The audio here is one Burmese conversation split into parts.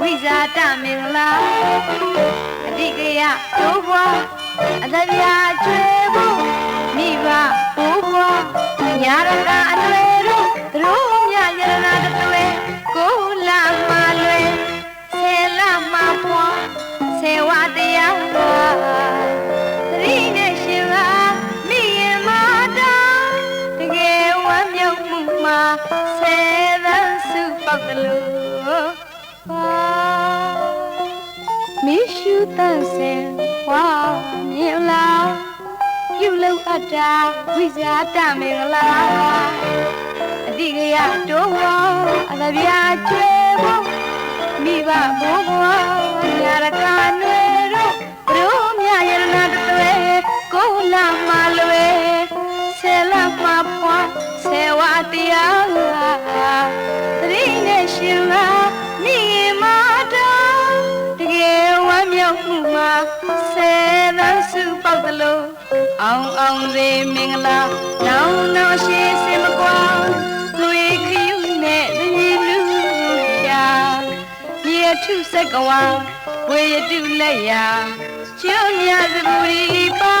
ဝိဇာတမင်္ဂလာအတိကရဒိုးဘွားအတပြာကျွေဖို့မိဘဘိုးဘွားညာရကအလွယ်တို့ မိရှုတန်စင်ဝါမြေလာပြုလုပ်အပ်တာဝိဇာတမင်္ဂလာအတိကရတိုးဝအလဗျာကျွဲဖို့မိဘဘိုးဘွားညာရကနွယ်တို့ဘရိုးမြယရနာတတွဲကိုလာမလွယ်ဆယ်လမပွားဆယ်ဝတရား အောင်အောင်စေမင်္ဂလာနောင်နောင်ရှိစင်မကွာလူရခယူနဲ့တည်လူချာမြေထုစက်ကဝါဝေယတုလက်ရာကျွမြသဘူရီပါ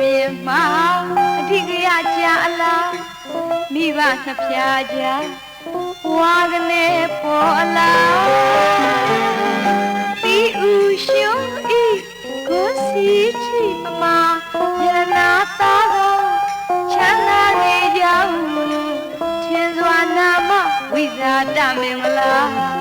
ပြင်မှာအဓိကရကြအလားမိဘနှစ်ဖြာကြဝါကနေပေါ်အလားတီဥရှုံဤကိုစီချီပမာယရနာသားကိုချမ်းသာနေကြောင်းထင်စွာနာမဝိဇာတမင်္ဂလာ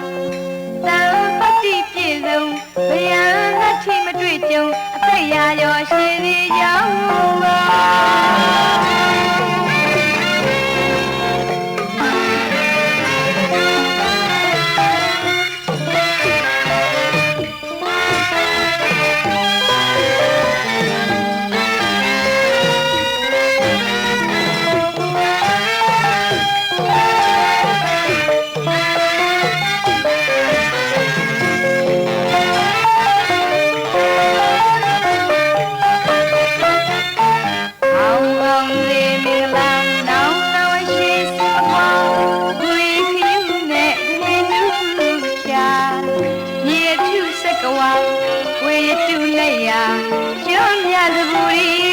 ဝဝေတုလက်ရာကျွမ်းမြတ်သဘူရီ